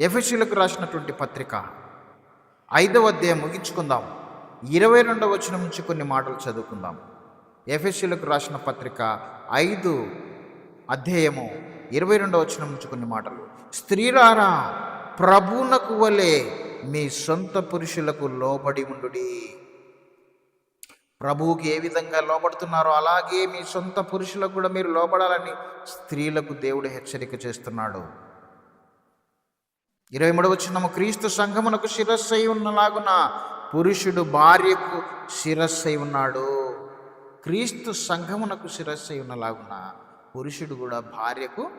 ఎఫెసీలకు రాసినటువంటి పత్రిక. ఐదవ అధ్యాయం ముగించుకుందాం. ఇరవై రెండవ వచనం నుంచి కొన్ని మాటలు చదువుకుందాం. ఎఫెసీలకు రాసిన పత్రిక ఐదు అధ్యాయము ఇరవై రెండవ వచనం నుంచి కొన్ని మాటలు. స్త్రీలారా ప్రభునకు వలె మీ సొంత పురుషులకు లోబడి ఉండుడి. ప్రభువుకి ఏ విధంగా లోబడుతున్నారో అలాగే మీ సొంత పురుషులకు కూడా మీరు లోబడాలని స్త్రీలకు దేవుడు హెచ్చరిక చేస్తున్నాడు. ఇరవై మూడవ వచ్చినము క్రీస్తు సంఘమునకు శిరస్సై ఉన్నలాగున పురుషుడు భార్యకు శిరస్సై ఉన్నాడు. క్రీస్తు సంఘమునకు శిరస్సై ఉన్నలాగున పురుషుడు కూడా భార్యకు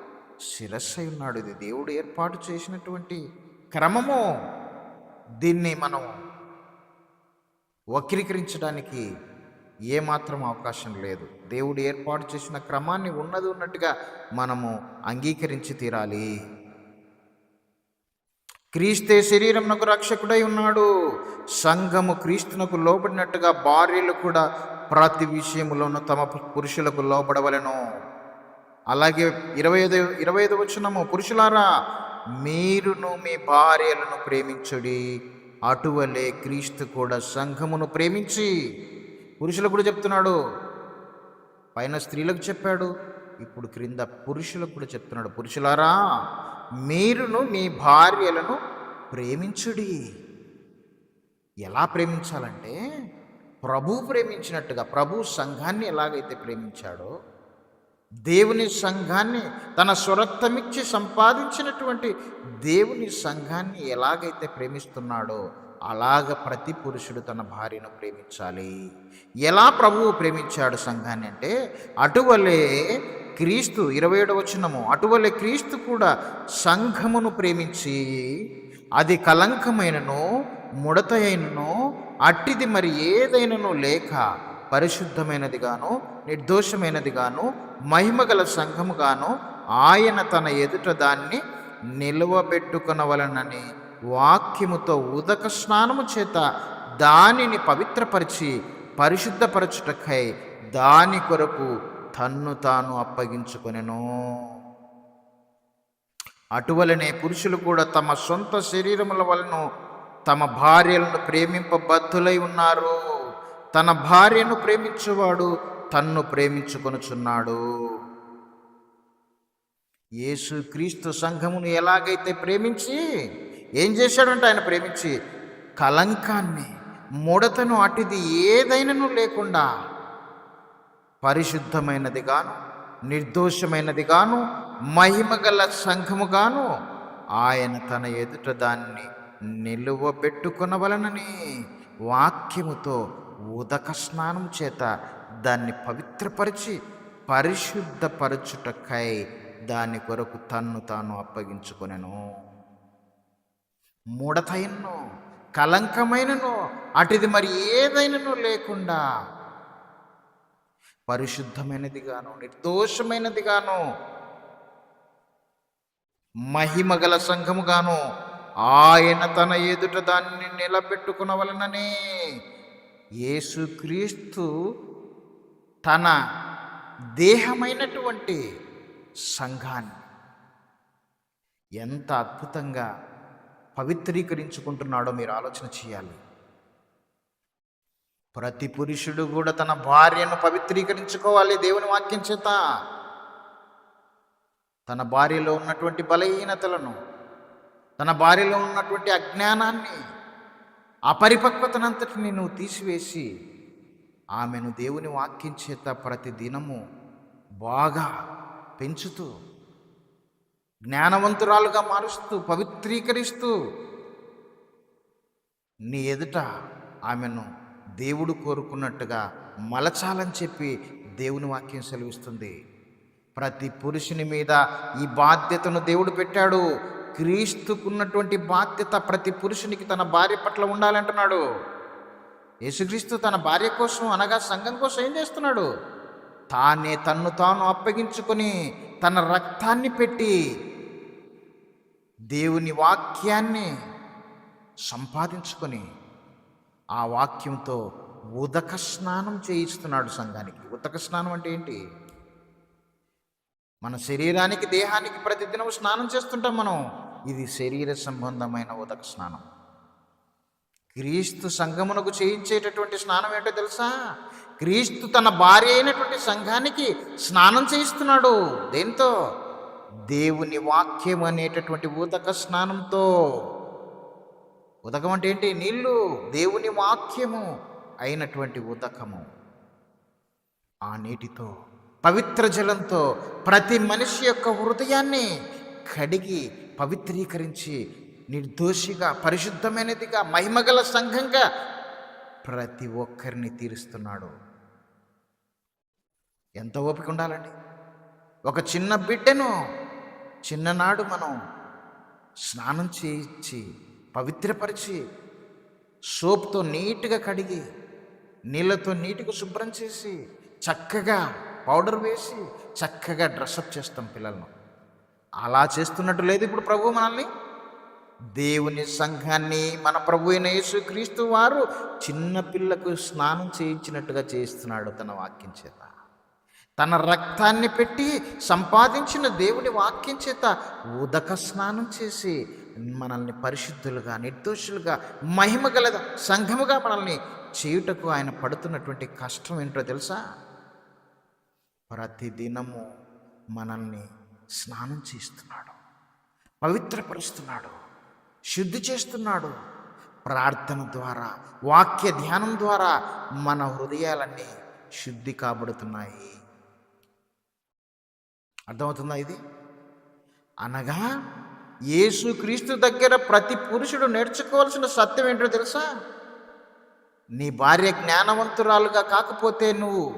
శిరస్సై ఉన్నాడు. ఇది దేవుడు ఏర్పాటు చేసినటువంటి క్రమము. దీన్ని మనం వక్రీకరించడానికి ఏమాత్రం అవకాశం లేదు. దేవుడు ఏర్పాటు చేసిన క్రమాన్ని ఉన్నది ఉన్నట్టుగా మనము అంగీకరించి తీరాలి. క్రీస్తే శరీరమునకు రక్షకుడై ఉన్నాడు. సంఘము క్రీస్తునకు లోబడినట్టుగా భార్యలు కూడా ప్రతి విషయములోనూ తమ పురుషులకు లోబడవలను. అలాగే ఇరవై ఐదు ఇరవై ఐదు వచ్చినము పురుషులారా మీరును మీ భార్యలను ప్రేమించుడి అటువలే క్రీస్తు కూడా సంఘమును ప్రేమించి. పురుషులకు కూడా చెప్తున్నాడు. పైన స్త్రీలకు చెప్పాడు. ఇప్పుడు క్రింద పురుషులకు కూడా చెప్తున్నాడు పురుషులారా మీరును మీ భార్యలను ప్రేమించుడి. ఎలా ప్రేమించాలంటే ప్రభు ప్రేమించినట్టుగా ప్రభు సంఘాన్ని ఎలాగైతే ప్రేమించాడో దేవుని సంఘాన్ని తన స్వరక్తమిచ్చి సంపాదించినటువంటి దేవుని సంఘాన్ని ఎలాగైతే ప్రేమిస్తున్నాడో అలాగ ప్రతి పురుషుడు తన భార్యను ప్రేమించాలి. ఎలా ప్రభువు ప్రేమించాడు సంఘాన్ని అంటే అటువలే క్రీస్తు ఇరవై ఏడవ వచనము అటువలే క్రీస్తు కూడా సంఘమును ప్రేమించి అది కలంకమైనను ముడత అట్టిది మరి ఏదైనను లేక పరిశుద్ధమైనదిగాను నిర్దోషమైనదిగాను మహిమగల సంఘముగాను ఆయన తన ఎదుట దాన్ని నిలువబెట్టుకొనవలనని వాక్యముతో ఉదక స్నానము చేత దానిని పవిత్రపరిచి పరిశుద్ధపరచుటకై దాని కొరకు తన్ను తాను అప్పగించుకొనెను. అటువలనే పురుషులు కూడా తమ సొంత శరీరముల వలను తమ భార్యలను ప్రేమింపబద్ధులై ఉన్నారు. తన భార్యను ప్రేమించువాడు తన్ను ప్రేమించుకొనుచున్నాడు. యేసు క్రీస్తు సంఘమును ఎలాగైతే ప్రేమించి ఏం చేశాడంటే ఆయన ప్రేమించి కలంకాన్ని ముడతను అటుది ఏదైనను లేకుండా పరిశుద్ధమైనదిగాను నిర్దోషమైనదిగాను మహిమగల సంఘముగాను ఆయన తన ఎదుట దాన్ని నిలువబెట్టుకునవలనని వాక్యముతో ఉదక స్నానం చేత దాన్ని పవిత్రపరిచి పరిశుద్ధపరచుటకై దాని కొరకు తన్ను తాను అప్పగించుకొనెను. ముడతైనను కలంకమైనను అటుది మరి ఏదైనను లేకుండా పరిశుద్ధమైనదిగాను నిర్దోషమైనదిగాను మహిమగల సంఘముగాను ఆయన తన ఎదుట దాన్ని నిలబెట్టుకునవలననే యేసుక్రీస్తు తన దేహమైనటువంటి సంఘాన్ని ఎంత అద్భుతంగా పవిత్రీకరించుకుంటున్నాడో మీరు ఆలోచన చేయాలి. ప్రతి పురుషుడు కూడా తన భార్యను పవిత్రీకరించుకోవాలి దేవుని వాక్యం చేత. తన భార్యలో ఉన్నటువంటి బలహీనతలను తన భార్యలో ఉన్నటువంటి అజ్ఞానాన్ని అపరిపక్వతనంతటిని నువ్వు తీసివేసి ఆమెను దేవుని వాక్యం చేత ప్రతి దినము బాగా పెంచుతూ జ్ఞానవంతురాలుగా మారుస్తూ పవిత్రీకరిస్తూ నీ ఎదుట ఆమెను దేవుడు కోరుకున్నట్టుగా మలచాలని చెప్పి దేవుని వాక్యం సెలవిస్తుంది. ప్రతి పురుషుని మీద ఈ బాధ్యతను దేవుడు పెట్టాడు. క్రీస్తుకున్నటువంటి బాధ్యత ప్రతి పురుషునికి తన భార్య పట్ల ఉండాలంటున్నాడు. యేసుక్రీస్తు తన భార్య కోసం అనగా సంఘం కోసం ఏం చేస్తున్నాడు? తానే తన్ను తాను అప్పగించుకొని తన రక్తాన్ని పెట్టి దేవుని వాక్యాన్ని సంపాదించుకొని ఆ వాక్యంతో ఉదక స్నానం చేయిస్తున్నాడు సంఘానికి. ఉదక స్నానం అంటే ఏంటి? మన శరీరానికి దేహానికి ప్రతిదినం స్నానం చేస్తుంటాం మనం. ఇది శరీర సంబంధమైన ఉదక స్నానం. క్రీస్తు సంఘమునకు చేయించేటటువంటి స్నానం ఏంటో తెలుసా? క్రీస్తు తన భార్య అయినటువంటి సంఘానికి స్నానం చేయిస్తున్నాడు. దేంతో? దేవుని వాక్యం అనేటటువంటి ఉదక స్నానంతో. ఉదకం అంటే ఏంటి? నీళ్ళు. దేవుని వాక్యము అయినటువంటి ఉదకము. ఆ నీటితో పవిత్ర జలంతో ప్రతి మనిషి యొక్క హృదయాన్ని కడిగి పవిత్రీకరించి నిర్దోషిగా పరిశుద్ధమైనదిగా మహిమగల సంఘంగా ప్రతి ఒక్కరిని తీరుస్తున్నాడు. ఎంత ఓపిక ఉండాలండి? ఒక చిన్న బిడ్డను చిన్ననాడు మనం స్నానం చేయించి పవిత్రపరిచి సోప్తో నీట్గా కడిగి నీళ్ళతో నీటుగా శుభ్రం చేసి చక్కగా పౌడర్ వేసి చక్కగా డ్రెస్అప్ చేస్తాం పిల్లలను. అలా చేస్తున్నట్టు లేదు ఇప్పుడు ప్రభు మనల్ని. దేవుని సంఘాన్ని మన ప్రభు అయిన యేసుక్రీస్తు వారు చిన్నపిల్లకు స్నానం చేయించినట్టుగా చేస్తున్నాడు తన వాక్యం చేత. తన రక్తాన్ని పెట్టి సంపాదించిన దేవుని వాక్యం చేత ఉదక స్నానం చేసి మనల్ని పరిశుద్ధులుగా నిర్దోషులుగా మహిమగల సంఘముగా మనల్ని చేయుటకు ఆయన పడుతున్నటువంటి కష్టం ఏంటో తెలుసా? ప్రతిదినము మనల్ని స్నానం చేస్తున్నాడు పవిత్రపరుస్తున్నాడు శుద్ధి చేస్తున్నాడు. ప్రార్థన ద్వారా వాక్య ధ్యానం ద్వారా మన హృదయాలన్నీ శుద్ధి కాబడుతున్నాయి. అర్థమవుతుందా ఇది? అనగా యేసుక్రీస్తు దగ్గర ప్రతి పురుషుడు నేర్చుకోవాల్సిన సత్యం ఏంటో తెలుసా? నీ భార్య జ్ఞానవంతురాలుగా కాకపోతే నువ్వు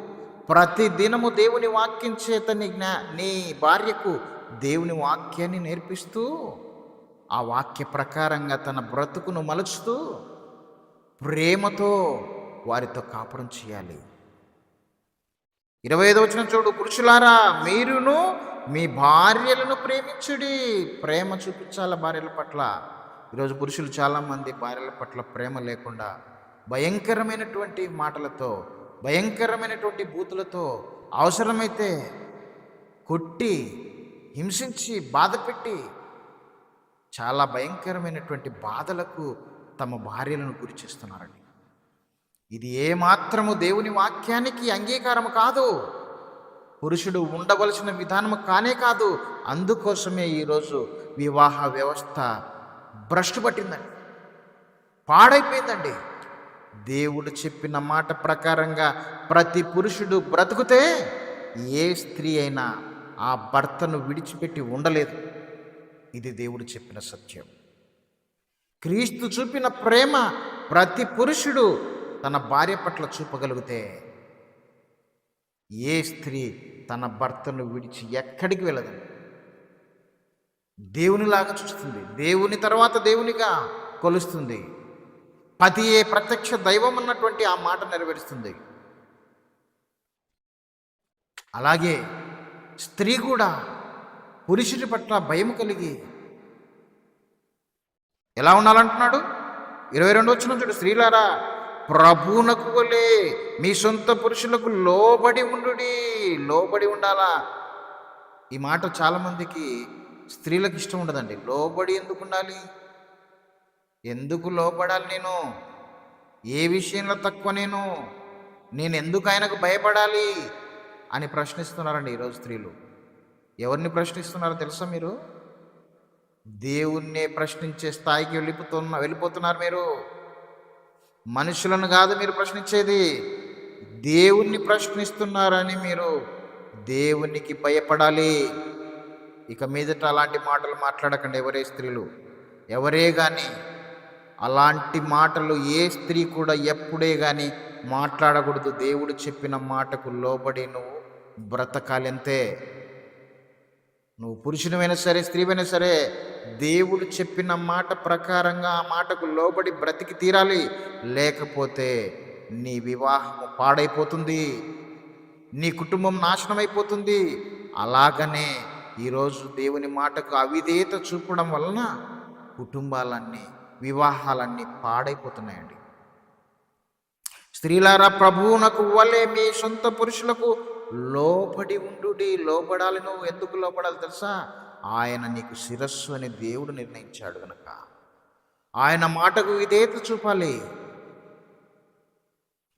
ప్రతి దినము దేవుని వాక్యం చేత నీ జ్ఞా నీ భార్యకు దేవుని వాక్యాన్ని నేర్పిస్తూ ఆ వాక్య ప్రకారంగా తన బ్రతుకును మలుచుతూ ప్రేమతో వారితో కాపురం చేయాలి. ఇరవై ఐదు వచ్చిన చూడు పురుషులారా మీరును మీ భార్యలను ప్రేమించుడి. ప్రేమ చూపించాల భార్యల పట్ల? ఈరోజు పురుషులు చాలామంది భార్యల పట్ల ప్రేమ లేకుండా భయంకరమైనటువంటి మాటలతో భయంకరమైనటువంటి బూతులతో అవసరమైతే కొట్టి హింసించి బాధ పెట్టి చాలా భయంకరమైనటువంటి బాధలకు తమ భార్యలను గురి చేస్తున్నారండి. ఇది ఏమాత్రము దేవుని వాక్యానికి అంగీకారం కాదు. పురుషుడు ఉండవలసిన విధానం కానే కాదు. అందుకోసమే ఈరోజు వివాహ వ్యవస్థ భ్రష్టు పట్టిందండి. పాడైపోయిందండి. దేవుడు చెప్పిన మాట ప్రకారంగా ప్రతి పురుషుడు బ్రతుకుతే ఏ స్త్రీ అయినా ఆ భర్తను విడిచిపెట్టి ఉండలేదు. ఇది దేవుడు చెప్పిన సత్యం. క్రీస్తు చూపిన ప్రేమ ప్రతి పురుషుడు తన భార్య పట్ల చూపగలిగితే ఏ స్త్రీ తన భర్తను విడిచి ఎక్కడికి వెళ్ళదు దేవునిలాగా చూస్తుంది. దేవుని తర్వాత దేవునిగా కొలుస్తుంది. పతియే ప్రత్యక్ష దైవం అన్నటువంటి ఆ మాట నెరవేరుస్తుంది. అలాగే స్త్రీ కూడా పురుషుడి పట్ల భయం కలిగి ఎలా ఉండాలంటున్నాడు? ఇరవై రెండు వచ్చిన చూడు స్త్రీలారా ప్రభువునకు వలే మీ సొంత పురుషులకు లోబడి ఉండు లోబడి ఉండాలా? ఈ మాట చాలామందికి స్త్రీలకు ఇష్టం ఉండదండి. లోబడి ఎందుకు ఉండాలి? ఎందుకు లోపడాలి నేను? ఏ విషయంలో తక్కువ నేను? నేను ఎందుకు ఆయనకు భయపడాలి? అని ప్రశ్నిస్తున్నారండి ఈరోజు స్త్రీలు. ఎవరిని ప్రశ్నిస్తున్నారో తెలుసా మీరు? దేవుణ్ణే ప్రశ్నించే స్థాయికి వెళ్ళిపోతున్న వెళ్ళిపోతున్నారు మీరు. మనుషులను కాదు మీరు ప్రశ్నించేది. దేవుణ్ణి ప్రశ్నిస్తున్నారని మీరు దేవునికి భయపడాలి. ఇక మీదట అలాంటి మాటలు మాట్లాడకండి ఎవరే స్త్రీలు. ఎవరే కానీ అలాంటి మాటలు ఏ స్త్రీ కూడా ఎప్పుడే కానీ మాట్లాడకూడదు. దేవుడు చెప్పిన మాటకు లోబడి నువ్వు బ్రతకాలంతే నువ్వు పురుషునివైనా సరే స్త్రీవైనా సరే దేవుడు చెప్పిన మాట ప్రకారంగా ఆ మాటకు లోబడి బ్రతికి తీరాలి. లేకపోతే నీ వివాహం పాడైపోతుంది. నీ కుటుంబం నాశనం అయిపోతుంది అలాగనే ఈరోజు దేవుని మాటకు అవిధేయత చూపడం వలన కుటుంబాలన్నీ వివాహాలన్నీ పాడైపోతున్నాయండి. స్త్రీలారా ప్రభువునకు వలే మీ సొంత పురుషులకు లోబడి ఉండు లోపడాలి నువ్వు. ఎందుకు లోపడాలి తెలుసా? ఆయన నీకు శిరస్సు అని దేవుడు నిర్ణయించాడు గనక. ఆయన మాటకు విధేయత చూపాలి.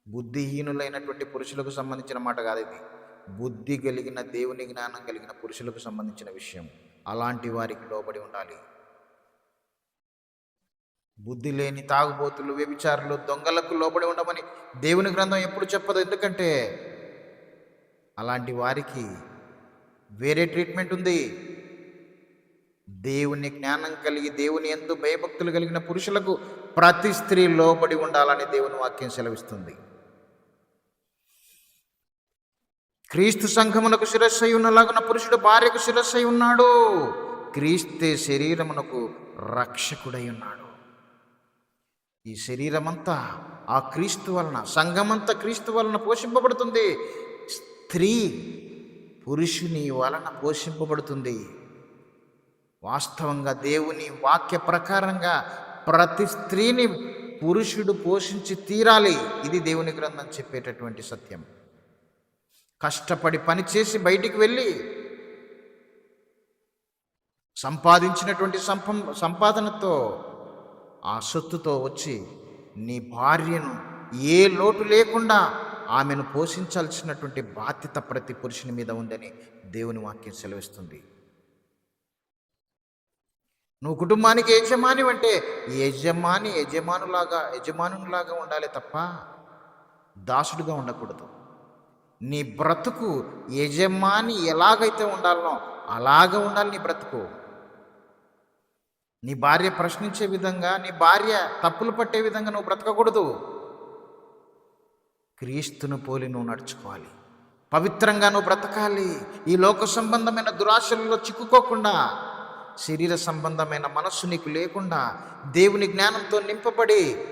బుద్ధిహీనులైనటువంటి పురుషులకు సంబంధించిన మాట కాదు ఇది. బుద్ధి కలిగిన దేవుని జ్ఞానం కలిగిన పురుషులకు సంబంధించిన విషయం. అలాంటి వారికి లోబడి ఉండాలి. బుద్ధి లేని తాగుబోతులు వ్యభిచారులు దొంగలకు లోబడి ఉండమని దేవుని గ్రంథం ఎప్పుడు చెప్పదు. ఎందుకంటే అలాంటి వారికి వేరే ట్రీట్మెంట్ ఉంది. దేవుని జ్ఞానం కలిగి దేవుని ఎందు భయభక్తులు కలిగిన పురుషులకు ప్రతి స్త్రీ లోబడి ఉండాలని దేవుని వాక్యం సెలవిస్తుంది. క్రీస్తు సంఘమునకు శిరస్సై ఉన్నలాగున పురుషుడు భార్యకు శిరస్సై ఉన్నాడు. క్రీస్తే శరీరమునకు రక్షకుడై ఉన్నాడు. ఈ శరీరమంతా ఆ క్రీస్తు వలన సంఘమంతా క్రీస్తు వలన పోషింపబడుతుంది. స్త్రీ పురుషుని వలన పోషింపబడుతుంది. వాస్తవంగా దేవుని వాక్య ప్రకారంగా ప్రతి స్త్రీని పురుషుడు పోషించి తీరాలి. ఇది దేవుని గ్రంథం చెప్పేటటువంటి సత్యం. కష్టపడి పనిచేసి బయటికి వెళ్ళి సంపాదించినటువంటి సంపం సంపాదనతో ఆ సొత్తుతో వచ్చి నీ భార్యను ఏ లోటు లేకుండా ఆమెను పోషించాల్సినటువంటి బాధ్యత ప్రతి పురుషుని మీద ఉందని దేవుని వాక్యం సెలవిస్తుంది. నువ్వు కుటుంబానికి యజమాని అంటే యజమాని యజమానులాగా యజమానులాగా ఉండాలి తప్ప దాసుడుగా ఉండకూడదు. నీ బ్రతుకు యజమాని ఎలాగైతే ఉండాలనో అలాగ ఉండాలి నీ బ్రతుకు. నీ భార్య ప్రశ్నించే విధంగా నీ భార్య తప్పులు పట్టే విధంగా నువ్వు బ్రతకకూడదు. క్రీస్తును పోలి నువ్వు నడుచుకోవాలి. పవిత్రంగా నువ్వు బ్రతకాలి. ఈ లోక సంబంధమైన దురాశలలో చిక్కుకోకుండా శరీర సంబంధమైన మనస్సు నీకు లేకుండా దేవుని జ్ఞానంతో నింపబడి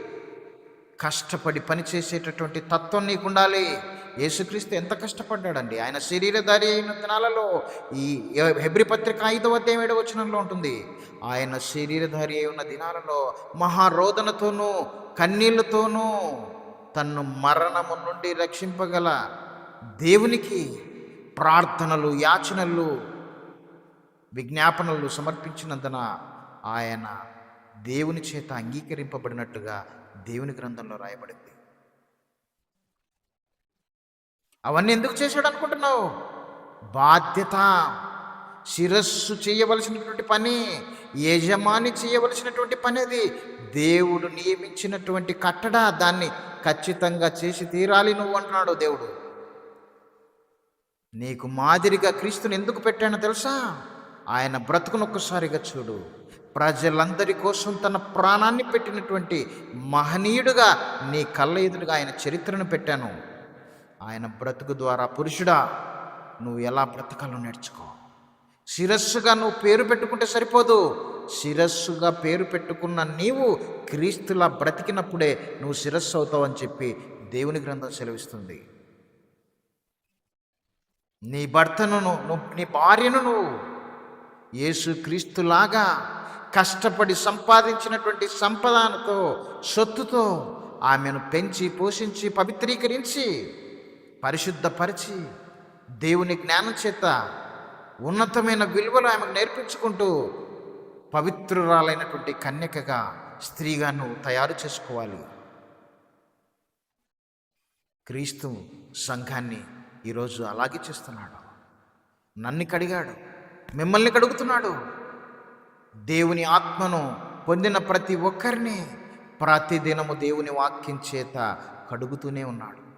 కష్టపడి పనిచేసేటటువంటి తత్వం నీకు ఉండాలి యేసుక్రీస్తు ఎంత కష్టపడ్డాడండి. ఆయన శరీరధారి అయిన దినాలలో ఈ హెబ్రి పత్రిక ఐదవ అధ్యాయం ఏడవ వచనంలో ఉంటుంది. ఆయన శరీరధారి అయి ఉన్న దినాలలో మహారోదనతోనూ కన్నీళ్ళతోనూ తన్ను మరణము నుండి రక్షింపగల దేవునికి ప్రార్థనలు యాచనలు విజ్ఞాపనలు సమర్పించినందున ఆయన దేవుని చేత అంగీకరింపబడినట్టుగా దేవుని గ్రంథంలో రాయబడింది. అవన్నీ ఎందుకు చేశాడు అనుకుంటున్నావు? బాధ్యత శిరస్సు చేయవలసినటువంటి పని యజమాని చేయవలసినటువంటి పని అది. దేవుడు నియమించినటువంటి కట్టడ దాన్ని ఖచ్చితంగా చేసి తీరాలి నువ్వు అంటున్నాడు దేవుడు. నీకు మాదిరిగా క్రీస్తుని ఎందుకు పెట్టానో తెలుసా? ఆయన బ్రతుకును ఒక్కసారిగా చూడు. ప్రజలందరి కోసం తన ప్రాణాన్ని పెట్టినటువంటి మహనీయుడుగా నీ కళ్ళ ఎదురుగా ఆయన చరిత్రను పెట్టాను. ఆయన బ్రతుకు ద్వారా పురుషుడా నువ్వు ఎలా బ్రతకాలో నేర్చుకో. శిరస్సుగా నువ్వు పేరు పెట్టుకుంటే సరిపోదు. శిరస్సుగా పేరు పెట్టుకున్న నీవు క్రీస్తులా బ్రతికినప్పుడే నువ్వు శిరస్సు అవుతావు అని చెప్పి దేవుని గ్రంథం సెలవిస్తుంది. నీ భర్తను నువ్వు నీ భార్యను నువ్వు యేసు క్రీస్తులాగా కష్టపడి సంపాదించినటువంటి సంపదనతో సొత్తుతో ఆమెను పెంచి పోషించి పవిత్రీకరించి పరిశుద్ధపరిచి దేవుని జ్ఞానం చేత ఉన్నతమైన విలువలు ఆమెకు నేర్పించుకుంటూ పవిత్రురాలైనటువంటి కన్యకగా స్త్రీగా నువ్వు తయారు చేసుకోవాలి. క్రీస్తు సంఘాన్ని ఈరోజు అలాగే చేస్తున్నాడు. నన్ను కడిగాడు. మిమ్మల్ని కడుగుతున్నాడు. దేవుని ఆత్మను పొందిన ప్రతి ఒక్కరిని ప్రతిదినము దేవుని వాక్యం చేత కడుగుతూనే ఉన్నాడు.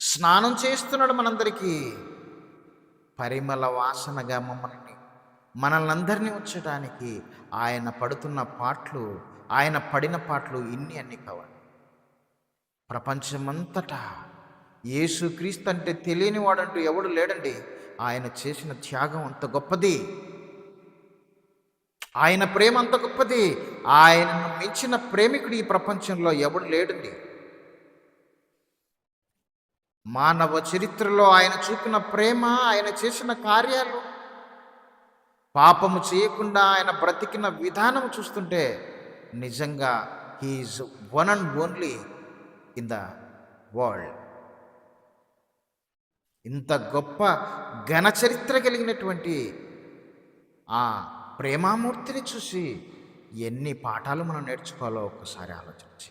స్నానం చేస్తున్నాడు మనందరికీ. పరిమళ వాసనగా మమ్మల్ని మనల్ని అందరినీ ఉంచడానికి ఆయన పడుతున్న పాటలు ఆయన పడిన పాటలు ఇన్ని అన్ని కావాలి. ప్రపంచమంతటా యేసుక్రీస్తు అంటే తెలియని వాడంటూ ఎవడు లేడండి. ఆయన చేసిన త్యాగం అంత గొప్పది. ఆయన ప్రేమ అంత గొప్పది. ఆయనను మించిన ప్రేమికుడు ఈ ప్రపంచంలో ఎవడు లేడండి. మానవ చరిత్రలో ఆయన చూపిన ప్రేమ ఆయన చేసిన కార్యాలు. పాపము చేయకుండా ఆయన బ్రతికిన విధానం చూస్తుంటే నిజంగా he is one and only in the world ఇంత గొప్ప ఘన చరిత్ర కలిగినటువంటి ఆ ప్రేమామూర్తిని చూసి ఎన్ని పాఠాలు మనం నేర్చుకోవాలో ఒక్కసారి ఆలోచించి.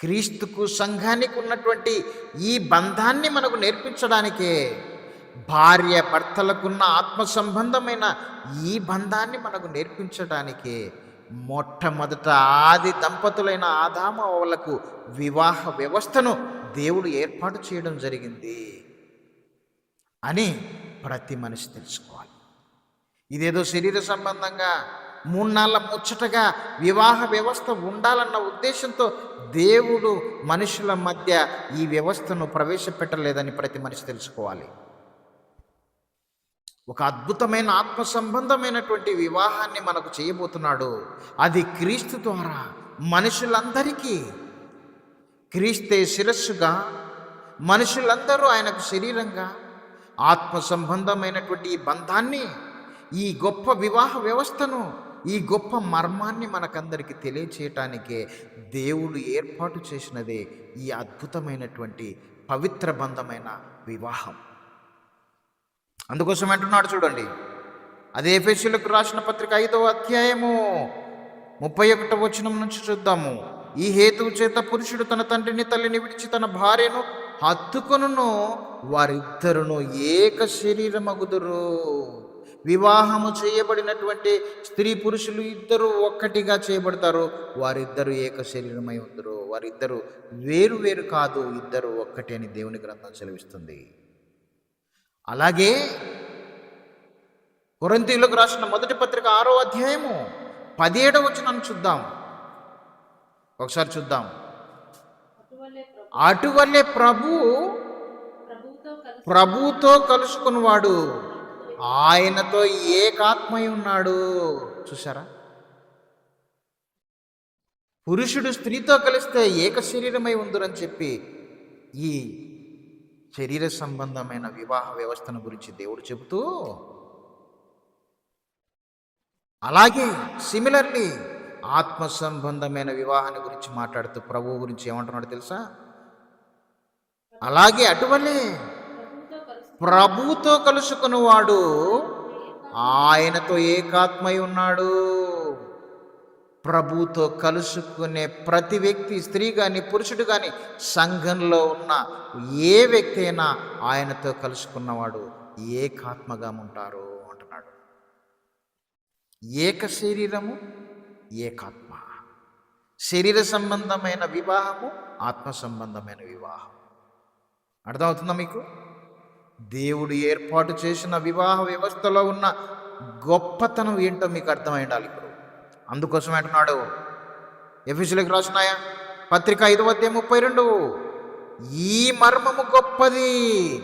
క్రీస్తుకు సంఘానికి ఉన్నటువంటి ఈ బంధాన్ని మనకు నేర్పించడానికే భార్య భర్తలకున్న ఆత్మ సంబంధమైన ఈ బంధాన్ని మనకు నేర్పించడానికే మొట్టమొదట ఆది దంపతులైన ఆదామవలకు వివాహ వ్యవస్థను దేవుడు ఏర్పాటు చేయడం జరిగింది అని ప్రతి మనిషి తెలుసుకోవాలి. ఇదేదో శరీర సంబంధంగా మూడు నాళ్ళ ముచ్చటగా వివాహ వ్యవస్థ ఉండాలన్న ఉద్దేశంతో దేవుడు మనుషుల మధ్య ఈ వ్యవస్థను ప్రవేశపెట్టలేదని ప్రతి మనిషి తెలుసుకోవాలి. ఒక అద్భుతమైన ఆత్మ సంబంధమైనటువంటి వివాహాన్ని మనకు చేయబోతున్నాడు. అది క్రీస్తు ద్వారా మనుషులందరికీ క్రీస్తే శిరస్సుగా మనుషులందరూ ఆయనకు శరీరంగా ఆత్మ సంబంధమైనటువంటి ఈ బంధాన్ని ఈ గొప్ప వివాహ వ్యవస్థను ఈ గొప్ప మర్మాన్ని మనకందరికీ తెలియచేయటానికే దేవుడు ఏర్పాటు చేసినదే ఈ అద్భుతమైనటువంటి పవిత్ర బంధమైన వివాహం. అందుకోసం అంటున్నాడు చూడండి. అదే ఎఫెసీలకు రాసిన పత్రిక ఐదవ అధ్యాయము ముప్పై ఒకటో వచనం నుంచి చూద్దాము. ఈ హేతువు చేత పురుషుడు తన తండ్రిని తల్లిని విడిచి తన భార్యను హత్తుకొను వారిద్దరును ఏక శరీరమగుదురు. వివాహము చేయబడినటువంటి స్త్రీ పురుషులు ఇద్దరు ఒక్కటిగా చేయబడతారు. వారిద్దరు ఏక శరీరమై ఉందరు. వారిద్దరు వేరు వేరు కాదు. ఇద్దరు ఒక్కటి అని దేవుని గ్రంథం సెలవిస్తుంది. అలాగే కొరంతీయులకు రాసిన మొదటి పత్రిక ఆరో అధ్యాయము పదిహేడవ వచనం చూద్దాం. ఒకసారి చూద్దాం. అటువల్లే ప్రభు ప్రభుతో కలుసుకున్నవాడు. ఆయనతో ఏకాత్మై ఉన్నాడు. చూసారా పురుషుడు స్త్రీతో కలిస్తే ఏక శరీరమై ఉందరని చెప్పి ఈ శరీర సంబంధమైన వివాహ వ్యవస్థను గురించి దేవుడు చెబుతూ అలాగే సిమిలర్లీ ఆత్మ సంబంధమైన వివాహాన్ని గురించి మాట్లాడుతూ ప్రభువు గురించి ఏమంటున్నాడు తెలుసా? అలాగే అటువలే ప్రభువుతో ప్రభుతో కలుసుకున్నవాడు ఆయనతో ఏకాత్మై ఉన్నాడు. ప్రభుతో కలుసుకునే ప్రతి వ్యక్తి స్త్రీ కానీ పురుషుడు కానీ సంఘంలో ఉన్న ఏ వ్యక్తి అయినా ఆయనతో కలుసుకున్నవాడు ఏకాత్మగా ఉంటారు అంటున్నాడు. ఏక శరీరము ఏకాత్మ. శరీర సంబంధమైన వివాహము ఆత్మ సంబంధమైన వివాహం. అర్థమవుతుందా మీకు? దేవుడు ఏర్పాటు చేసిన వివాహ వ్యవస్థలో ఉన్న గొప్పతనం ఏంటో మీకు అర్థమై ఉండాలి ఇప్పుడు. అందుకోసం అంటున్నాడు. ఎఫీసులకు రాసినాయా పత్రిక ఐదు వద్ద ముప్పై రెండు. ఈ మర్మము గొప్పది.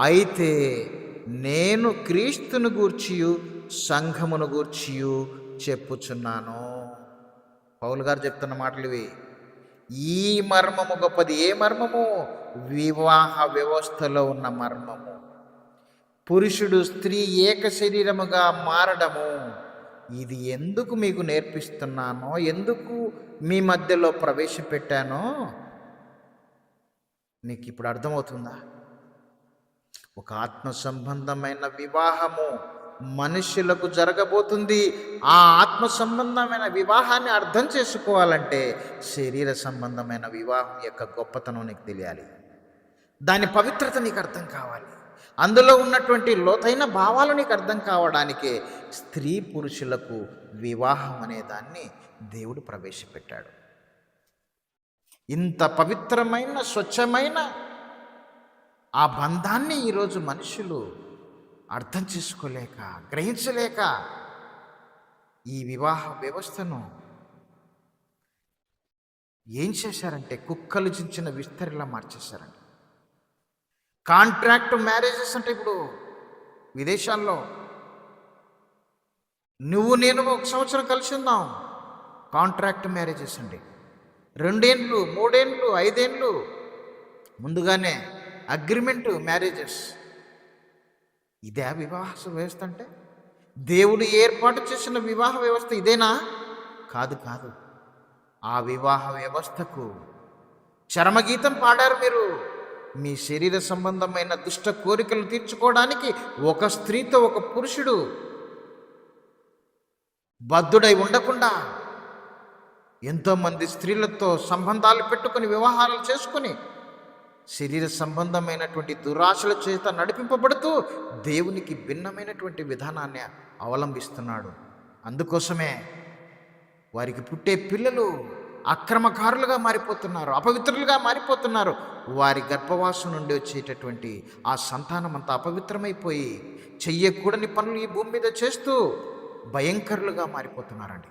అయితే నేను క్రీస్తును గూర్చియు సంఘమును గూర్చియు చెప్పుచున్నాను. పౌలు గారు చెప్తున్న మాటలు ఇవి. ఈ మర్మము గొప్పది. ఏ మర్మము? వివాహ వ్యవస్థలో ఉన్న మర్మము. పురుషుడు స్త్రీ ఏక శరీరముగా మారడము. ఇది ఎందుకు మీకు నేర్పిస్తున్నానో ఎందుకు మీ మధ్యలో ప్రవేశపెట్టానో మీకు ఇప్పుడు అర్థమవుతుందా? ఒక ఆత్మ సంబంధమైన వివాహము మనుషులకు జరగబోతుంది. ఆ ఆత్మ సంబంధమైన వివాహాన్ని అర్థం చేసుకోవాలంటే శరీర సంబంధమైన వివాహం యొక్క గొప్పతనం నీకు తెలియాలి. దాని పవిత్రత నీకు అర్థం కావాలి. అందులో ఉన్నటువంటి లోతైన భావాలు నీకు అర్థం కావడానికే స్త్రీ పురుషులకు వివాహం అనే దాన్ని దేవుడు ప్రవేశపెట్టాడు. ఇంత పవిత్రమైన స్వచ్ఛమైన ఆ బంధాన్ని ఈరోజు మనుషులు అర్థం చేసుకోలేక గ్రహించలేక ఈ వివాహ వ్యవస్థను ఏం చేశారంటే కుక్కలు చించిన విస్తరిలా మార్చేశారండి. కాంట్రాక్ట్ మ్యారేజెస్ అంటే ఇప్పుడు విదేశాల్లో నువ్వు నేను ఒక సంవత్సరం కలిసి ఉందాం. కాంట్రాక్ట్ మ్యారేజెస్ అండి. రెండేండ్లు మూడేండ్లు ఐదేండ్లు ముందుగానే అగ్రిమెంట్ మ్యారేజెస్. ఇదే వివాహ వ్యవస్థ అంటే? దేవుడు ఏర్పాటు చేసిన వివాహ వ్యవస్థ ఇదేనా? కాదు కాదు. ఆ వివాహ వ్యవస్థకు చరమగీతం పాడారు మీరు. మీ శరీర సంబంధమైన దుష్ట కోరికలు తీర్చుకోవడానికి ఒక స్త్రీతో ఒక పురుషుడు బద్ధుడై ఉండకుండా ఎంతోమంది స్త్రీలతో సంబంధాలు పెట్టుకొని వివాహాలు చేసుకొని శరీర సంబంధమైనటువంటి దురాశల చేత నడిపింపబడుతూ దేవునికి భిన్నమైనటువంటి విధానాన్ని అవలంబిస్తున్నాడు. అందుకోసమే వారికి పుట్టే పిల్లలు అక్రమకారులుగా మారిపోతున్నారు అపవిత్రులుగా మారిపోతున్నారు. వారి గర్భవాసం నుండి వచ్చేటటువంటి ఆ సంతానం అంతా అపవిత్రమైపోయి చెయ్యకూడని పనులు ఈ భూమి మీద చేస్తూ భయంకరులుగా మారిపోతున్నారండి.